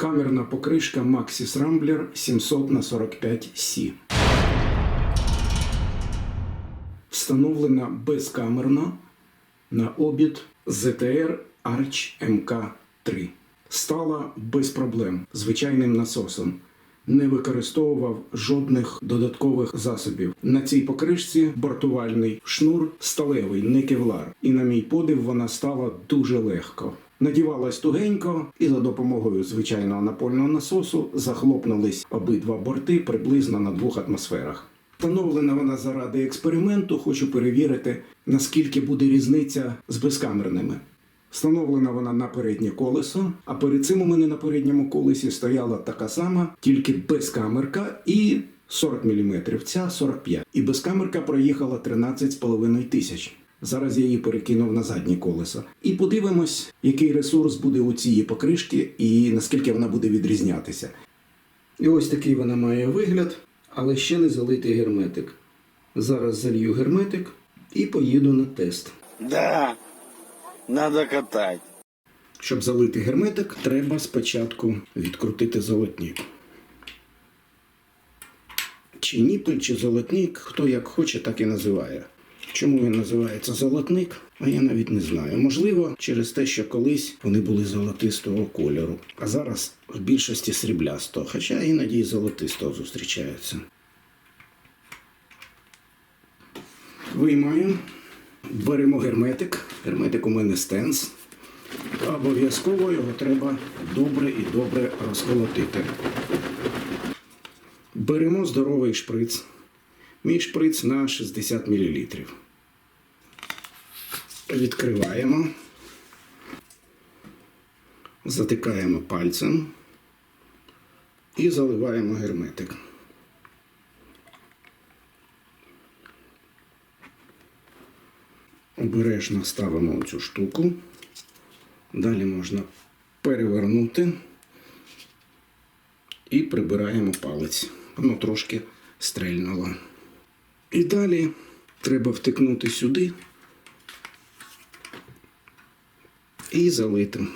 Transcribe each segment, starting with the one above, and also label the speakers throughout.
Speaker 1: Камерна покришка Maxis Rambler 700 на 45 c Встановлена безкамерно на обід ZTR Arch MK3. Стала без проблем звичайним насосом. Не використовував жодних додаткових засобів. На цій покришці бортувальний шнур сталевий, не кевлар. І на мій подив вона стала дуже легко. Надівалась тугенько, і за допомогою звичайного напольного насосу захлопнулись обидва борти приблизно на двох атмосферах. Встановлена вона заради експерименту, хочу перевірити, наскільки буде різниця з безкамерними. Встановлена вона на переднє колесо, а перед цим у мене на передньому колесі стояла така сама, тільки безкамерка і 40 мм, ця 45. І безкамерка проїхала 13,5 тисяч. Зараз я її перекинув на заднє колесо. І подивимось, який ресурс буде у цієї покришки і наскільки вона буде відрізнятися. І ось такий вона має вигляд, але ще не залитий герметик. Зараз залью герметик і поїду на тест.
Speaker 2: Да, надо катать.
Speaker 1: Щоб залити герметик, треба спочатку відкрутити золотник. Чи ніпель, чи золотник, хто як хоче, так і називає. Чому він називається золотник? А я навіть не знаю. Можливо, через те, що колись вони були золотистого кольору, а зараз в більшості сріблястого, хоча іноді і золотистого зустрічаються. Виймаємо, беремо герметик. Герметик у мене стенс. Обов'язково його треба добре і добре розколотити. Беремо здоровий шприц. Мій шприц на 60 мл. Відкриваємо. Затикаємо пальцем і заливаємо герметик. Обережно ставимо цю штуку. Далі можна перевернути і прибираємо палець. Воно трошки стрельнуло. І далі треба втикнути сюди і залити.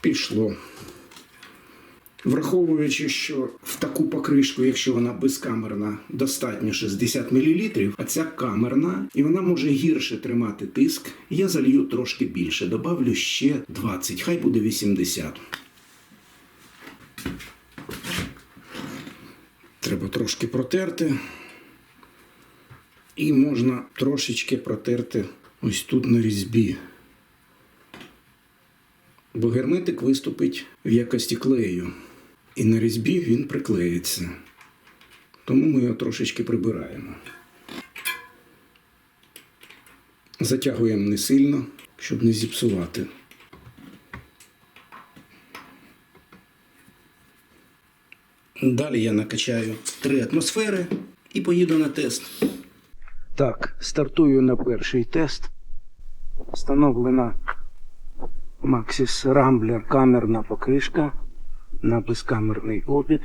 Speaker 1: Пішло. Враховуючи, що в таку покришку, якщо вона безкамерна, достатньо 60 мл, а ця камерна, і вона може гірше тримати тиск, я залью трошки більше. Добавлю ще 20, хай буде 80. Треба трошки протерти. І можна трошечки протерти ось тут на різьбі. Бо герметик виступить в якості клею. І на різьбі він приклеїться. Тому ми його трошечки прибираємо. Затягуємо не сильно, щоб не зіпсувати. Далі я накачаю три атмосфери і поїду на тест. Так, стартую на перший тест. Встановлена Maxis Rambler камерна покришка на безкамерний обід.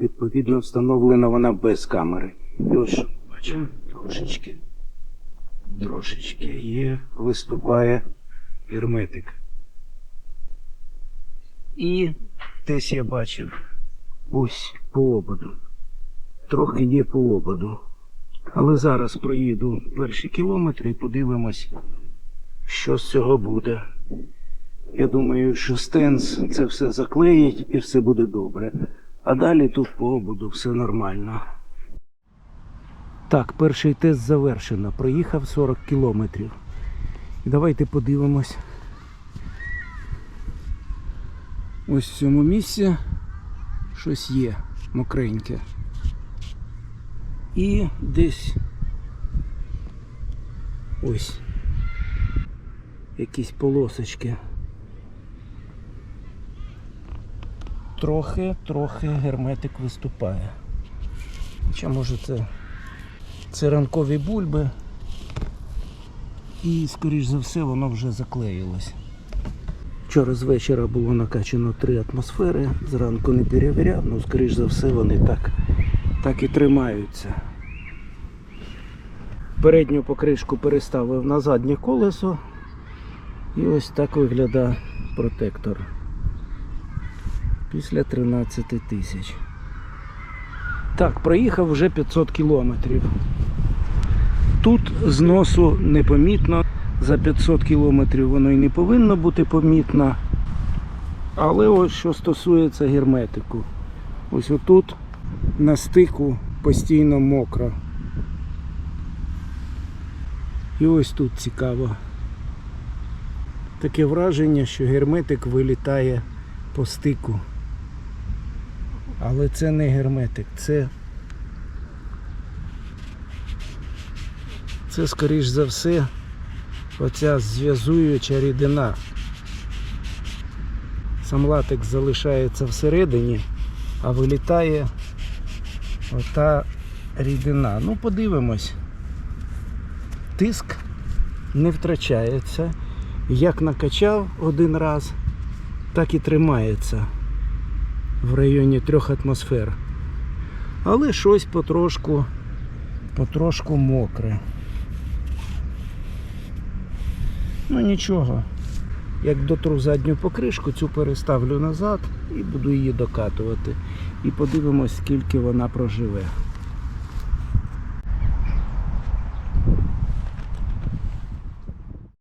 Speaker 1: Відповідно, встановлена вона без камери. Ось, бачимо, трошечки, трошечки є, виступає герметик. І десь я бачив ось по ободу. Трохи є по ободу. Але зараз проїду перші кілометри і подивимось, що з цього буде. Я думаю, що стенс це все заклеїть і все буде добре. А далі тут по ободу все нормально. Так, перший тест завершено. Проїхав 40 кілометрів. І давайте подивимось. Ось в цьому місці щось є мокреньке. І десь ось якісь полосочки. Трохи, трохи герметик виступає. Чи може це, це ранкові бульби. І, скоріш за все, воно вже заклеїлось. Вчора з вечора було накачано три атмосфери, зранку не перевіряв, але скоріш за все вони так, так і тримаються. Передню покришку переставив на заднє колесо І ось так виглядає протектор. Після 13 тисяч. Так, проїхав вже 500 кілометрів. Тут зносу непомітно. За 500 кілометрів воно і не повинно бути помітно. Але ось що стосується герметику. Ось отут на стику постійно мокро. І ось тут цікаво. Таке враження, що герметик вилітає по стику. Але це не герметик, це. Це скоріш за все оця зв'язуюча рідина. Сам латекс залишається всередині, а вилітає ота рідина. Ну, подивимось. Тиск не втрачається. Як накачав один раз, так і тримається в районі 3 атмосфер. Але щось потрошку, потрошку мокре. Ну нічого. Як дотру задню покришку, цю переставлю назад і буду її докатувати. І подивимось, скільки вона проживе.